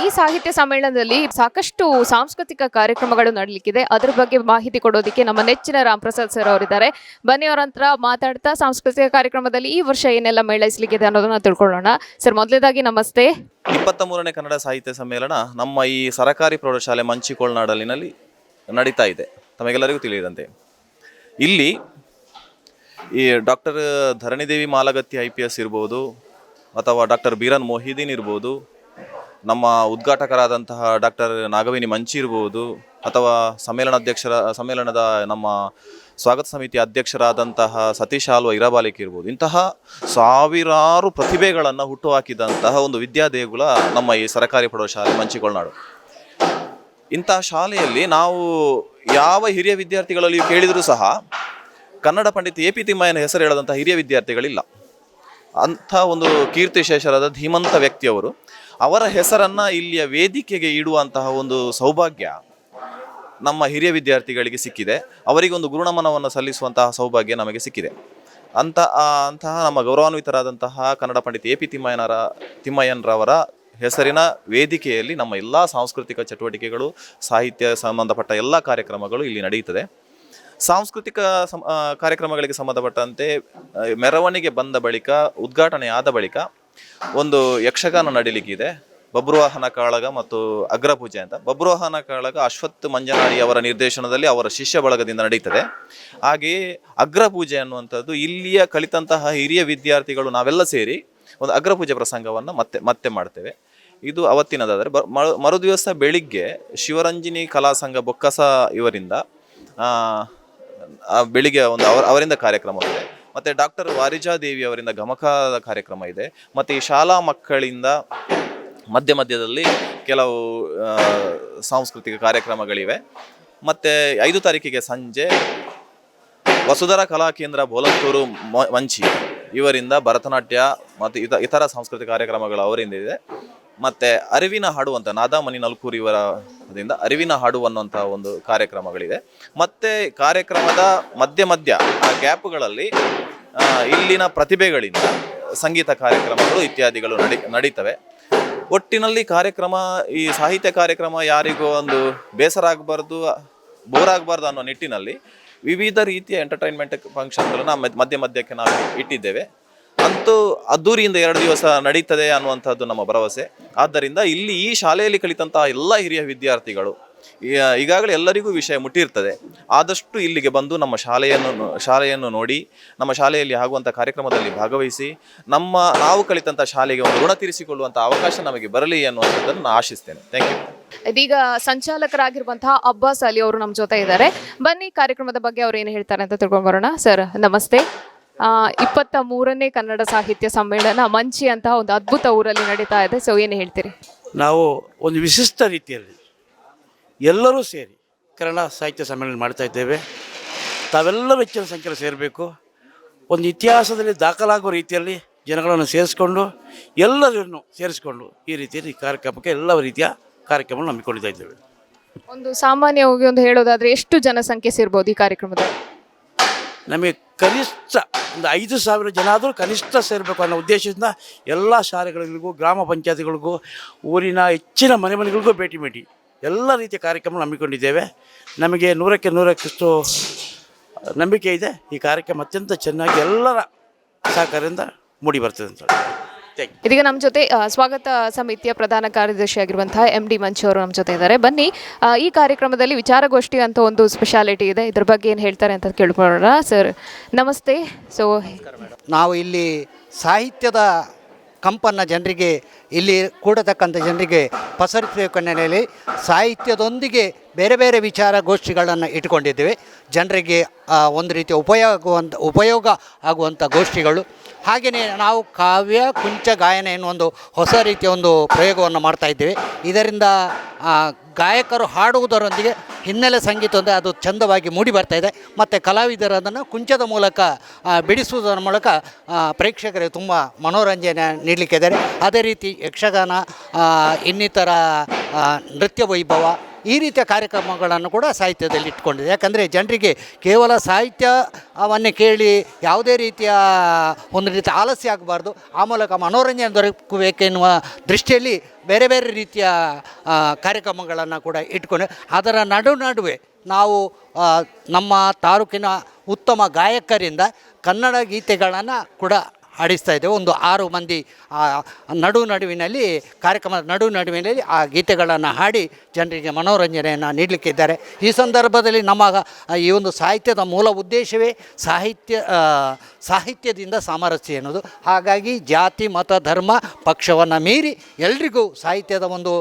ಈ ಸಾಹಿತ್ಯ ಸಮ್ಮೇಳನದಲ್ಲಿ ಸಾಕಷ್ಟು ಸಾಂಸ್ಕೃತಿಕ ಕಾರ್ಯಕ್ರಮಗಳು ನಡಲಿಕ್ಕಿದೆ. ಅದ್ರ ಬಗ್ಗೆ ಮಾಹಿತಿ ಕೊಡೋದಕ್ಕೆ ನಮ್ಮ ನೆಚ್ಚಿನ ರಾಮ್ ಪ್ರಸಾದ್ ಸರ್ ಅವರಿದ್ದಾರೆ. ಬನ್ನಿ, ಅವರ ಹತ್ರ ಮಾತಾಡ್ತಾ ಸಾಂಸ್ಕೃತಿಕ ಕಾರ್ಯಕ್ರಮದಲ್ಲಿ ಈ ವರ್ಷ ಏನೆಲ್ಲ ಮೇಳೈಸಲಿಕ್ಕಿದೆ ಅನ್ನೋದನ್ನ ತಿಳ್ಕೊಳ್ಳೋಣ. ಸರ್, ಮೊದಲೇದಾಗಿ ನಮಸ್ತೆ. ಇಪ್ಪತ್ತ ಮೂರನೇ ಕನ್ನಡ ಸಾಹಿತ್ಯ ಸಮ್ಮೇಳನ ನಮ್ಮ ಈ ಸರಕಾರಿ ಪ್ರೌಢಶಾಲೆ ಮಂಚಿಕೊಳ್ನಾಡಲಿನಲ್ಲಿ ನಡೀತಾ ಇದೆ. ತಮಗೆಲ್ಲರಿಗೂ ತಿಳಿಯದಂತೆ ಇಲ್ಲಿ ಈ doctor Dharanidevi Malagatti I P S ಇರ್ಬೋದು, ಅಥವಾ ಡಾಕ್ಟರ್ ಬೀರನ್ ಮೊಹಿದೀನ್ ಇರ್ಬೋದು ನಮ್ಮ ಉದ್ಘಾಟಕರಾದಂತಹ ಡಾಕ್ಟರ್ ನಾಗವೇಣಿ ಮಂಚಿ ಇರ್ಬೋದು, ಅಥವಾ ಸಮ್ಮೇಳನಾಧ್ಯಕ್ಷರ, ಸಮ್ಮೇಳನದ ನಮ್ಮ ಸ್ವಾಗತ ಸಮಿತಿ ಅಧ್ಯಕ್ಷರಾದಂತಹ ಸತೀಶ್ ಆಲ್ವ ಇರಬಾಲಿಕೆ ಇರ್ಬೋದು. ಇಂತಹ ಸಾವಿರಾರು ಪ್ರತಿಭೆಗಳನ್ನು ಹುಟ್ಟುಹಾಕಿದಂತಹ ಒಂದು ವಿದ್ಯಾದೇಗುಲ ನಮ್ಮ ಈ ಸರಕಾರಿ ಪ್ರೌಢಶಾಲೆ ಮಂಚಿಕೊಳ್ನಾಡು ಇಂತಹ ಶಾಲೆಯಲ್ಲಿ ನಾವು ಯಾವ ಹಿರಿಯ ವಿದ್ಯಾರ್ಥಿಗಳಲ್ಲಿ ಕೇಳಿದರೂ ಸಹ ಕನ್ನಡ ಪಂಡಿತ ಎ ಪಿ ತಿಮ್ಮಯ್ಯನ ಹೆಸರು ಹೇಳದಂತಹ ಹಿರಿಯ ವಿದ್ಯಾರ್ಥಿಗಳಿಲ್ಲ. ಅಂಥ ಒಂದು ಕೀರ್ತಿಶೇಷರಾದ ಧೀಮಂತ ವ್ಯಕ್ತಿಯವರು, ಅವರ ಹೆಸರನ್ನು ಇಲ್ಲಿಯ ವೇದಿಕೆಗೆ ಇಡುವಂತಹ ಒಂದು ಸೌಭಾಗ್ಯ ನಮ್ಮ ಹಿರಿಯ ವಿದ್ಯಾರ್ಥಿಗಳಿಗೆ ಸಿಕ್ಕಿದೆ. ಅವರಿಗೆ ಒಂದು ಗುರುನಮನವನ್ನು ಸಲ್ಲಿಸುವಂತಹ ಸೌಭಾಗ್ಯ ನಮಗೆ ಸಿಕ್ಕಿದೆ. ಅಂತ ಅಂತಹ ನಮ್ಮ ಗೌರವಾನ್ವಿತರಾದಂತಹ ಕನ್ನಡ ಪಂಡಿತ ಎ ಪಿ ತಿಮ್ಮಯ್ಯನರ, ತಿಮ್ಮಯ್ಯನರವರ ಹೆಸರಿನ ವೇದಿಕೆಯಲ್ಲಿ ನಮ್ಮ ಎಲ್ಲ ಸಾಂಸ್ಕೃತಿಕ ಚಟುವಟಿಕೆಗಳು, ಸಾಹಿತ್ಯ ಸಂಬಂಧಪಟ್ಟ ಎಲ್ಲ ಕಾರ್ಯಕ್ರಮಗಳು ಇಲ್ಲಿ ನಡೆಯುತ್ತದೆ. ಸಾಂಸ್ಕೃತಿಕ ಕಾರ್ಯಕ್ರಮಗಳಿಗೆ ಸಂಬಂಧಪಟ್ಟಂತೆ ಮೆರವಣಿಗೆ ಬಂದ ಬಳಿಕ, ಉದ್ಘಾಟನೆ ಆದ ಬಳಿಕ ಒಂದು ಯಕ್ಷಗಾನ ನಡೀಲಿಕ್ಕಿದೆ ಬಬ್ರುವಾಹನ ಕಾಳಗ ಮತ್ತು ಅಗ್ರಪೂಜೆ ಅಂತ. ಬಬ್ರುವಾಹನ ಕಾಳಗ ಅಶ್ವತ್ ಮಂಜನಾಡಿ ಅವರ ನಿರ್ದೇಶನದಲ್ಲಿ ಅವರ ಶಿಷ್ಯ ಬಳಗದಿಂದ ನಡೀತದೆ. ಹಾಗೆಯೇ ಅಗ್ರಪೂಜೆ ಅನ್ನುವಂಥದ್ದು ಇಲ್ಲಿಯ ಕಲಿತಂತಹ ಹಿರಿಯ ವಿದ್ಯಾರ್ಥಿಗಳು ನಾವೆಲ್ಲ ಸೇರಿ ಒಂದು ಅಗ್ರಪೂಜೆ ಪ್ರಸಂಗವನ್ನು ಮತ್ತೆ ಮತ್ತೆ ಮಾಡ್ತೇವೆ. ಇದು ಅವತ್ತಿನದಾದರೆ ಮರು, ಮರುದಿವಸ ಬೆಳಿಗ್ಗೆ ಶಿವರಂಜಿನಿ ಕಲಾ ಸಂಘ ಬೊಕ್ಕಸ ಇವರಿಂದ ಬೆಳಿಗ್ಗೆ ಒಂದು ಅವರ, ಅವರಿಂದ ಕಾರ್ಯಕ್ರಮ ಇದೆ. ಮತ್ತು ಡಾಕ್ಟರ್ ವಾರಿಜಾ ದೇವಿ ಅವರಿಂದ ಗಮಕದ ಕಾರ್ಯಕ್ರಮ ಇದೆ. ಮತ್ತು ಈ ಶಾಲಾ ಮಕ್ಕಳಿಂದ ಮಧ್ಯ ಮಧ್ಯದಲ್ಲಿ ಕೆಲವು ಸಾಂಸ್ಕೃತಿಕ ಕಾರ್ಯಕ್ರಮಗಳಿವೆ. ಮತ್ತು ಐದು ತಾರೀಕಿಗೆ ಸಂಜೆ ವಸುಧರಾ ಕಲಾ ಕೇಂದ್ರ ಬೋಲಂತೂರು ಮ- ಮಂಚಿ ಇವರಿಂದ ಭರತನಾಟ್ಯ ಮತ್ತು ಇತ, ಇತರ ಸಾಂಸ್ಕೃತಿಕ ಕಾರ್ಯಕ್ರಮಗಳು ಅವರಿಂದ ಇದೆ. ಮತ್ತು ಅರಿವಿನ ಹಾಡು ಅಂತ ನಾದಾಮನಿ ನಲ್ಕೂರಿ ಅರಿವಿನ ಹಾಡು ಅನ್ನುವಂಥ ಒಂದು ಕಾರ್ಯಕ್ರಮಗಳಿದೆ. ಮತ್ತು ಕಾರ್ಯಕ್ರಮದ ಮಧ್ಯ ಮಧ್ಯ ಆ ಗ್ಯಾಪ್ಗಳಲ್ಲಿ ಇಲ್ಲಿನ ಪ್ರತಿಭೆಗಳಿಂದ ಸಂಗೀತ ಕಾರ್ಯಕ್ರಮಗಳು ಇತ್ಯಾದಿಗಳು ನಡಿ, ನಡೀತವೆ. ಒಟ್ಟಿನಲ್ಲಿ ಕಾರ್ಯಕ್ರಮ, ಈ ಸಾಹಿತ್ಯ ಕಾರ್ಯಕ್ರಮ ಯಾರಿಗೂ ಒಂದು ಬೇಸರ ಆಗಬಾರ್ದು ಬೋರ್ ಆಗಬಾರ್ದು ಅನ್ನೋ ನಿಟ್ಟಿನಲ್ಲಿ ವಿವಿಧ ರೀತಿಯ ಎಂಟರ್ಟೈನ್ಮೆಂಟ್ ಫಂಕ್ಷನ್ಗಳನ್ನು ಮಧ್ಯ ಮಧ್ಯಕ್ಕೆ ನಾವು ಇಟ್ಟಿದ್ದೇವೆ. ಅಂತೂ ಅದ್ದೂರಿಯಿಂದ ಎರಡು ದಿವಸ ನಡೀತದೆ ಅನ್ನುವಂಥದ್ದು ನಮ್ಮ ಭರವಸೆ. ಆದ್ದರಿಂದ ಇಲ್ಲಿ ಈ ಶಾಲೆಯಲ್ಲಿ ಕಲಿತಂತಹ ಎಲ್ಲ ಹಿರಿಯ ವಿದ್ಯಾರ್ಥಿಗಳು ಈಗಾಗಲೇ ಎಲ್ಲರಿಗೂ ವಿಷಯ ಮುಟ್ಟಿರ್ತದೆ. ಆದಷ್ಟು ಇಲ್ಲಿಗೆ ಬಂದು ನಮ್ಮ ಶಾಲೆಯನ್ನು ಶಾಲೆಯನ್ನು ನೋಡಿ, ನಮ್ಮ ಶಾಲೆಯಲ್ಲಿ ಆಗುವಂಥ ಕಾರ್ಯಕ್ರಮದಲ್ಲಿ ಭಾಗವಹಿಸಿ, ನಮ್ಮ ನಾವು ಕಲಿತಂಥ ಶಾಲೆಗೆ ಒಂದು ಋಣ ತೀರಿಸಿಕೊಳ್ಳುವಂಥ ಅವಕಾಶ ನಮಗೆ ಬರಲಿ ಅನ್ನುವಂಥದ್ದನ್ನು ನಾನು ಆಶಿಸ್ತೇನೆ. ಥ್ಯಾಂಕ್ ಯು ಇದೀಗ ಸಂಚಾಲಕರಾಗಿರುವಂತಹ ಅಬ್ಬಾಸ್ ಅಲಿ ಅವರು ನಮ್ಮ ಜೊತೆ ಇದ್ದಾರೆ. ಬನ್ನಿ ಕಾರ್ಯಕ್ರಮದ ಬಗ್ಗೆ ಅವ್ರು ಏನು ಹೇಳ್ತಾರೆ ಅಂತ ತಿಳ್ಕೊಂಡು ಬರೋಣ. ಸರ್, ನಮಸ್ತೆ. ಇಪ್ಪತ್ತ ಮೂರನೇ ಕನ್ನಡ ಸಾಹಿತ್ಯ ಸಮ್ಮೇಳನ ಮಂಚಿ ಅಂತ ಒಂದು ಅದ್ಭುತ ಊರಲ್ಲಿ ನಡೀತಾ ಇದೆ. ಸೊ ಏನು ಹೇಳ್ತೀರಿ? ನಾವು ಒಂದು ವಿಶಿಷ್ಟ ರೀತಿಯಲ್ಲಿ ಎಲ್ಲರೂ ಸೇರಿ ಕನ್ನಡ ಸಾಹಿತ್ಯ ಸಮ್ಮೇಳನ ಮಾಡ್ತಾ ಇದ್ದೇವೆ. ತಾವೆಲ್ಲರೂ ಹೆಚ್ಚಿನ ಸಂಖ್ಯೆಯಲ್ಲಿ ಸೇರಬೇಕು. ಒಂದು ಇತಿಹಾಸದಲ್ಲಿ ದಾಖಲಾಗುವ ರೀತಿಯಲ್ಲಿ ಜನಗಳನ್ನು ಸೇರಿಸ್ಕೊಂಡು ಎಲ್ಲರನ್ನು ಸೇರಿಸ್ಕೊಂಡು ಈ ರೀತಿಯಲ್ಲಿ ಈ ಕಾರ್ಯಕ್ರಮಕ್ಕೆ ಎಲ್ಲ ರೀತಿಯ ಕಾರ್ಯಕ್ರಮವನ್ನು ಹಮ್ಮಿಕೊಂಡಿದ್ದ ಇದ್ದೇವೆ. ಒಂದು ಸಾಮಾನ್ಯವಾಗಿ ಒಂದು ಹೇಳೋದಾದರೆ ಎಷ್ಟು ಜನಸಂಖ್ಯೆ ಸೇರ್ಬೋದು ಈ ಕಾರ್ಯಕ್ರಮದಲ್ಲಿ? ನಮಗೆ ಕನಿಷ್ಠ ಒಂದು ಐದು ಸಾವಿರ ಜನ ಆದರೂ ಕನಿಷ್ಠ ಸೇರಬೇಕು ಅನ್ನೋ ಉದ್ದೇಶದಿಂದ ಎಲ್ಲ ಶಾಲೆಗಳಿಗೂ, ಗ್ರಾಮ ಪಂಚಾಯತಿಗಳಿಗೂ, ಊರಿನ ಹೆಚ್ಚಿನ ಮನೆ ಮನೆಗಳಿಗೂ ಭೇಟಿ ನೀಡಿ. ಎಲ್ಲ ರೀತಿಯ ಕಾರ್ಯಕ್ರಮ ಹಮ್ಮಿಕೊಂಡಿದ್ದೇವೆ. ನಮಗೆ ನೂರಕ್ಕೆ ನೂರಕ್ಕಷ್ಟು ನಂಬಿಕೆ ಇದೆ. ಈ ಕಾರ್ಯಕ್ರಮ ಅತ್ಯಂತ ಚೆನ್ನಾಗಿ ಎಲ್ಲರ ಸಹಕಾರದಿಂದ ಮೂಡಿ ಬರ್ತದೆ ಅಂತ ಇದೀಗ ನಮ್ಮ ಜೊತೆ ಸ್ವಾಗತ ಸಮಿತಿಯ ಪ್ರಧಾನ ಕಾರ್ಯದರ್ಶಿ ಆಗಿರುವಂತಹ ಎಂ ಡಿ ಮಂಚು ಅವರು ನಮ್ಮ ಜೊತೆ ಇದ್ದಾರೆ. ಬನ್ನಿ ಈ ಕಾರ್ಯಕ್ರಮದಲ್ಲಿ ವಿಚಾರಗೋಷ್ಠಿ ಅಂತ ಒಂದು ಸ್ಪೆಷಾಲಿಟಿ ಇದೆ. ಇದ್ರ ಬಗ್ಗೆ ಏನು ಹೇಳ್ತಾರೆ ಅಂತ ಕೇಳ್ಕೊಳ್ಳೋಣ. ಸರ್ ನಮಸ್ತೆ. ಸೊ ನಾವು ಇಲ್ಲಿ ಸಾಹಿತ್ಯದ ಕಂಪನ್ನು ಜನರಿಗೆ, ಇಲ್ಲಿ ಕೂಡತಕ್ಕಂಥ ಜನರಿಗೆ ಪಸರಿಸಬೇಕು ನೆಲೆಯಲ್ಲಿ ಸಾಹಿತ್ಯದೊಂದಿಗೆ ಬೇರೆ ಬೇರೆ ವಿಚಾರಗೋಷ್ಠಿಗಳನ್ನು ಇಟ್ಕೊಂಡಿದ್ದೇವೆ ಜನರಿಗೆ ಒಂದು ರೀತಿಯ ಉಪಯೋಗ ಆಗುವಂಥ ಉಪಯೋಗ ಆಗುವಂಥ ಗೋಷ್ಠಿಗಳು. ಹಾಗೆಯೇ ನಾವು ಕಾವ್ಯ, ಕುಂಚ, ಗಾಯನ ಎನ್ನುವ ಒಂದು ಹೊಸ ರೀತಿಯ ಒಂದು ಪ್ರಯೋಗವನ್ನು ಮಾಡ್ತಾ ಇದ್ದೇವೆ. ಇದರಿಂದ ಗಾಯಕರು ಹಾಡುವುದರೊಂದಿಗೆ ಹಿನ್ನೆಲೆ ಸಂಗೀತ ಅಂದರೆ ಅದು ಚಂದವಾಗಿ ಮೂಡಿ ಬರ್ತಾ ಇದೆ. ಮತ್ತು ಕಲಾವಿದರು ಅದನ್ನು ಕುಂಚದ ಮೂಲಕ ಬಿಡಿಸುವುದರ ಮೂಲಕ ಪ್ರೇಕ್ಷಕರಿಗೆ ತುಂಬ ಮನೋರಂಜನೆ ನೀಡಲಿಕ್ಕಿದ್ದಾರೆ. ಅದೇ ರೀತಿ ಯಕ್ಷಗಾನ ಇನ್ನಿತರ ನೃತ್ಯ ವೈಭವ ಈ ರೀತಿಯ ಕಾರ್ಯಕ್ರಮಗಳನ್ನು ಕೂಡ ಸಾಹಿತ್ಯದಲ್ಲಿ ಇಟ್ಕೊಂಡಿದೆ. ಯಾಕಂದರೆ ಜನರಿಗೆ ಕೇವಲ ಸಾಹಿತ್ಯವನ್ನೇ ಕೇಳಿ ಯಾವುದೇ ರೀತಿಯ ಒಂದು ರೀತಿಯ ಆಲಸ್ಯ ಆಗಬಾರ್ದು. ಆ ಮೂಲಕ ಮನೋರಂಜನೆ ದೊರಕಬೇಕೆನ್ನುವ ದೃಷ್ಟಿಯಲ್ಲಿ ಬೇರೆ ಬೇರೆ ರೀತಿಯ ಕಾರ್ಯಕ್ರಮಗಳನ್ನು ಕೂಡ ಇಟ್ಕೊಂಡು, ಅದರ ನಡು ನಡುವೆ ನಾವು ನಮ್ಮ ತಾಲೂಕಿನ ಉತ್ತಮ ಗಾಯಕರಿಂದ ಕನ್ನಡ ಗೀತೆಗಳನ್ನು ಕೂಡ ಹಾಡಿಸ್ತಾ ಇದ್ದೇವೆ. ಒಂದು ಆರು ಮಂದಿ ನಡು ನಡುವಿನಲ್ಲಿ ಕಾರ್ಯಕ್ರಮದ ನಡು ನಡುವಿನಲ್ಲಿ ಆ ಗೀತೆಗಳನ್ನು ಹಾಡಿ ಜನರಿಗೆ ಮನೋರಂಜನೆಯನ್ನು ನೀಡಲಿಕ್ಕಿದ್ದಾರೆ. ಈ ಸಂದರ್ಭದಲ್ಲಿ ನಮ್ಮ ಈ ಒಂದು ಸಾಹಿತ್ಯದ ಮೂಲ ಉದ್ದೇಶವೇ ಸಾಹಿತ್ಯ ಸಾಹಿತ್ಯದಿಂದ ಸಾಮರಸ್ಯ ಎನ್ನುವುದು. ಹಾಗಾಗಿ ಜಾತಿ, ಮತ, ಧರ್ಮ, ಪಕ್ಷವನ್ನು ಮೀರಿ ಎಲ್ರಿಗೂ ಸಾಹಿತ್ಯದ ಒಂದು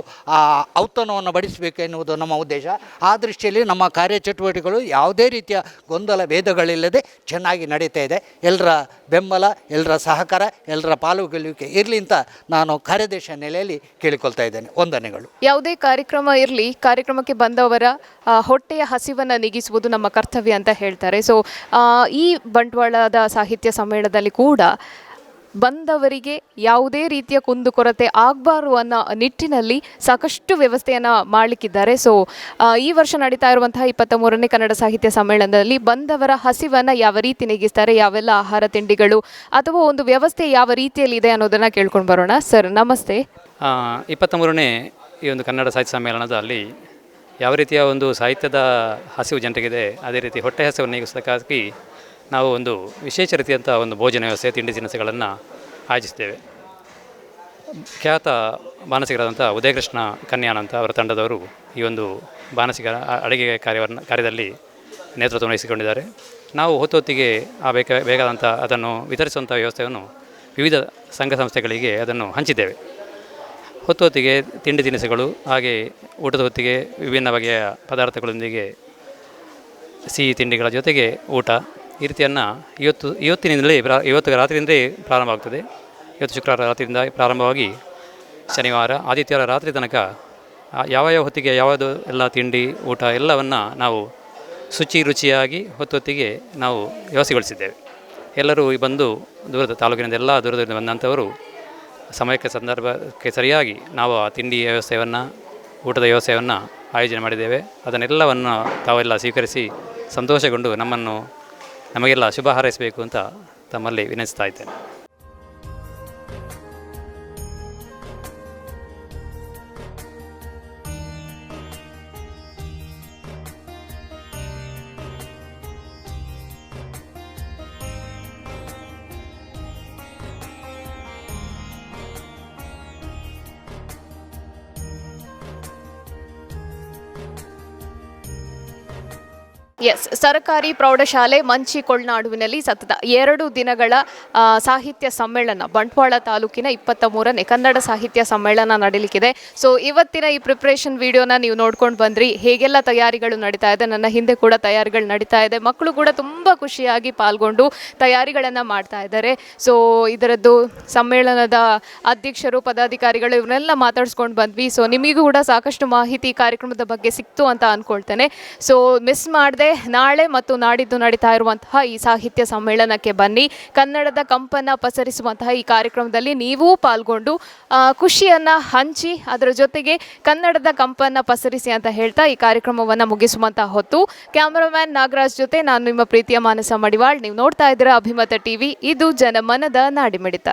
ಔತಣವನ್ನು ಬಡಿಸಬೇಕು ಎನ್ನುವುದು ನಮ್ಮ ಉದ್ದೇಶ. ಆ ದೃಷ್ಟಿಯಲ್ಲಿ ನಮ್ಮ ಕಾರ್ಯಚಟುವಟಿಕೆಗಳು ಯಾವುದೇ ರೀತಿಯ ಗೊಂದಲ, ಭೇದಗಳಿಲ್ಲದೆ ಚೆನ್ನಾಗಿ ನಡೀತಾ ಇದೆ. ಎಲ್ಲರ ಬೆಂಬಲ ಎಲ್ಲರ ಸಹಕಾರ ಎಲ್ಲರ ಪಾಲ್ಗೊಳ್ಳುವಿಕೆ ಇರಲಿ ಅಂತ ನಾನು ಕಾರ್ಯದೇಶ ನೆಲೆಯಲ್ಲಿ ಕೇಳಿಕೊಳ್ತಾ ಇದ್ದೇನೆ. ವಂದನೆಗಳು. ಯಾವುದೇ ಕಾರ್ಯಕ್ರಮ ಇರಲಿ, ಕಾರ್ಯಕ್ರಮಕ್ಕೆ ಬಂದವರ ಹೊಟ್ಟೆಯ ಹಸಿವನ್ನು ನೀಗಿಸುವುದು ನಮ್ಮ ಕರ್ತವ್ಯ ಅಂತ ಹೇಳ್ತಾರೆ. ಸೊ ಈ ಬಂಟ್ವಾಳದ ಸಾಹಿತ್ಯ ಸಮ್ಮೇಳನದಲ್ಲಿ ಕೂಡ ಬಂದವರಿಗೆ ಯಾವುದೇ ರೀತಿಯ ಕುಂದುಕೊರತೆ ಆಗಬಾರು ಅನ್ನೋ ನಿಟ್ಟಿನಲ್ಲಿ ಸಾಕಷ್ಟು ವ್ಯವಸ್ಥೆಯನ್ನು ಮಾಡಲಿಕ್ಕಿದ್ದಾರೆ. ಸೊ ಈ ವರ್ಷ ನಡೀತಾ ಇರುವಂತಹ ಇಪ್ಪತ್ತ ಮೂರನೇ ಕನ್ನಡ ಸಾಹಿತ್ಯ ಸಮ್ಮೇಳನದಲ್ಲಿ ಬಂದವರ ಹಸಿವನ್ನು ಯಾವ ರೀತಿ ನೀಗಿಸ್ತಾರೆ, ಯಾವೆಲ್ಲ ಆಹಾರ ತಿಂಡಿಗಳು ಅಥವಾ ಒಂದು ವ್ಯವಸ್ಥೆ ಯಾವ ರೀತಿಯಲ್ಲಿ ಇದೆ ಅನ್ನೋದನ್ನು ಕೇಳ್ಕೊಂಡು ಬರೋಣ. ಸರ್ ನಮಸ್ತೆ. ಇಪ್ಪತ್ತ ಮೂರನೇ ಈ ಒಂದು ಕನ್ನಡ ಸಾಹಿತ್ಯ ಸಮ್ಮೇಳನದಲ್ಲಿ ಯಾವ ರೀತಿಯ ಒಂದು ಸಾಹಿತ್ಯದ ಹಸಿವು ಜನರಿಗಿದೆ ಅದೇ ರೀತಿ ಹೊಟ್ಟೆ ಹಸಿವನ್ನು ನೀಗಿಸೋದಕ್ಕಾಗಿ ನಾವು ಒಂದು ವಿಶೇಷ ರೀತಿಯಂಥ ಒಂದು ಭೋಜನ ವ್ಯವಸ್ಥೆ, ತಿಂಡಿ ತಿನಿಸುಗಳನ್ನು ಆಯೋಜಿಸ್ತೇವೆ. ಖ್ಯಾತ ಬಾನಸಿಗರಾದಂಥ ಉದಯಕೃಷ್ಣ ಕನ್ಯಾನಂತ ಅವರ ತಂಡದವರು ಈ ಒಂದು ಅ- ಅಡುಗೆ ಕಾರ್ಯವನ್ನು, ಕಾರ್ಯದಲ್ಲಿ ನೇತೃತ್ವ ವಹಿಸಿಕೊಂಡಿದ್ದಾರೆ. ನಾವು ಹೊತ್ತೊತ್ತಿಗೆ ಆ ಬೇಕ ಬೇಕಾದಂಥ ಅದನ್ನು ವಿತರಿಸುವಂಥ ವ್ಯವಸ್ಥೆಯನ್ನು ವಿವಿಧ ಸಂಘ ಸಂಸ್ಥೆಗಳಿಗೆ ಅದನ್ನು ಹಂಚಿದ್ದೇವೆ. ಹೊತ್ತು ಹೊತ್ತಿಗೆ ತಿಂಡಿ ತಿನಿಸುಗಳು ಹಾಗೆ ಊಟದ ಹೊತ್ತಿಗೆ ವಿಭಿನ್ನ ಬಗೆಯ ಪದಾರ್ಥಗಳೊಂದಿಗೆ ಸಿಹಿ ತಿಂಡಿಗಳ ಜೊತೆಗೆ ಊಟ ಈ ರೀತಿಯನ್ನು ಇವತ್ತು, ಇವತ್ತಿನಿಂದಲೇ ಪ್ರಾ, ಇವತ್ತು ರಾತ್ರಿಯಿಂದಲೇ ಪ್ರಾರಂಭ ಆಗ್ತದೆ ಇವತ್ತು ಶುಕ್ರವಾರ ರಾತ್ರಿಯಿಂದ ಪ್ರಾರಂಭವಾಗಿ ಶನಿವಾರ, ಆದಿತ್ಯವಾರ ರಾತ್ರಿ ತನಕ ಯಾವ ಯಾವ ಹೊತ್ತಿಗೆ ಯಾವುದು ಎಲ್ಲ ತಿಂಡಿ, ಊಟ ಎಲ್ಲವನ್ನು ನಾವು ಶುಚಿ ರುಚಿಯಾಗಿ ಹೊತ್ತೊತ್ತಿಗೆ ನಾವು ವ್ಯವಸ್ಥೆಗೊಳಿಸಿದ್ದೇವೆ. ಎಲ್ಲರೂ ಈ ಬಂದು ದೂರದ ತಾಲೂಕಿನಿಂದ ಎಲ್ಲ ದೂರದಿಂದ ಬಂದಂಥವರು ಸಮಯಕ್ಕೆ ಸಂದರ್ಭಕ್ಕೆ ಸರಿಯಾಗಿ ನಾವು ಆ ತಿಂಡಿ ವ್ಯವಸ್ಥೆಯನ್ನು, ಊಟದ ವ್ಯವಸ್ಥೆಯನ್ನು ಆಯೋಜನೆ ಮಾಡಿದ್ದೇವೆ. ಅದನ್ನೆಲ್ಲವನ್ನು ತಾವೆಲ್ಲ ಸ್ವೀಕರಿಸಿ ಸಂತೋಷಗೊಂಡು ನಮ್ಮನ್ನು ನಮಗೆಲ್ಲ ಶುಭ ಹಾರೈಸಬೇಕು ಅಂತ ತಮ್ಮಲ್ಲಿ ವಿನಂತಿಸ್ತಾ ಇದ್ದೇನೆ. ಎಸ್ ಸರ್ಕಾರಿ ಪ್ರೌಢಶಾಲೆ ಮಂಚಿ ಕೊಳ್ನಾಡುವಿನಲ್ಲಿ ಸತತ ಎರಡು ದಿನಗಳ ಸಾಹಿತ್ಯ ಸಮ್ಮೇಳನ ಬಂಟ್ವಾಳ ತಾಲೂಕಿನ ಇಪ್ಪತ್ತ ಮೂರನೇ ಕನ್ನಡ ಸಾಹಿತ್ಯ ಸಮ್ಮೇಳನ ನಡೀಲಿಕ್ಕಿದೆ. ಸೊ ಇವತ್ತಿನ ಈ ಪ್ರಿಪ್ರೇಷನ್ ವಿಡಿಯೋನ ನೀವು ನೋಡ್ಕೊಂಡು ಬಂದ್ರಿ. ಹೇಗೆಲ್ಲ ತಯಾರಿಗಳು ನಡೀತಾ ಇದೆ, ನನ್ನ ಹಿಂದೆ ಕೂಡ ತಯಾರಿಗಳು ನಡೀತಾ ಇದೆ. ಮಕ್ಕಳು ಕೂಡ ತುಂಬ ಖುಷಿಯಾಗಿ ಪಾಲ್ಗೊಂಡು ತಯಾರಿಗಳನ್ನು ಮಾಡ್ತಾ ಇದ್ದಾರೆ. ಸೊ ಇದರದ್ದು ಸಮ್ಮೇಳನದ ಅಧ್ಯಕ್ಷರು, ಪದಾಧಿಕಾರಿಗಳು ಇವರೆಲ್ಲ ಮಾತಾಡ್ಸ್ಕೊಂಡು ಬಂದ್ವಿ. ಸೊ ನಿಮಗೂ ಕೂಡ ಸಾಕಷ್ಟು ಮಾಹಿತಿ ಕಾರ್ಯಕ್ರಮದ ಬಗ್ಗೆ ಸಿಕ್ತು ಅಂತ ಅಂದ್ಕೊಳ್ತೇನೆ ಸೊ ಮಿಸ್ ಮಾಡದೆ ನಾಳೆ ಮತ್ತು ನಾಡಿದ್ದು ನಡೀತಾ ಇರುವಂತಹ ಈ ಸಾಹಿತ್ಯ ಸಮ್ಮೇಳನಕ್ಕೆ ಬನ್ನಿ. ಕನ್ನಡದ ಕಂಪನ್ನ ಪಸರಿಸುವಂತಹ ಈ ಕಾರ್ಯಕ್ರಮದಲ್ಲಿ ನೀವೂ ಪಾಲ್ಗೊಂಡು ಖುಷಿಯನ್ನ ಹಂಚಿ, ಅದರ ಜೊತೆಗೆ ಕನ್ನಡದ ಕಂಪನ್ನ ಪಸರಿಸಿ ಅಂತ ಹೇಳ್ತಾ ಈ ಕಾರ್ಯಕ್ರಮವನ್ನು ಮುಗಿಸುವಂತಹ ಹೊತ್ತು. ಕ್ಯಾಮರಾಮ್ಯಾನ್ ನಾಗರಾಜ್ ಜೊತೆ ನಾನು ನಿಮ್ಮ ಪ್ರೀತಿಯ ಮಾನಸ ಮಡಿವಾಳ್. ನೀವು ನೋಡ್ತಾ ಇದ್ದೀರಾ ಅಭಿಮತ ಟಿವಿ. ಇದು ಜನಮನದ ನಾಡಿಮಿಡಿತ.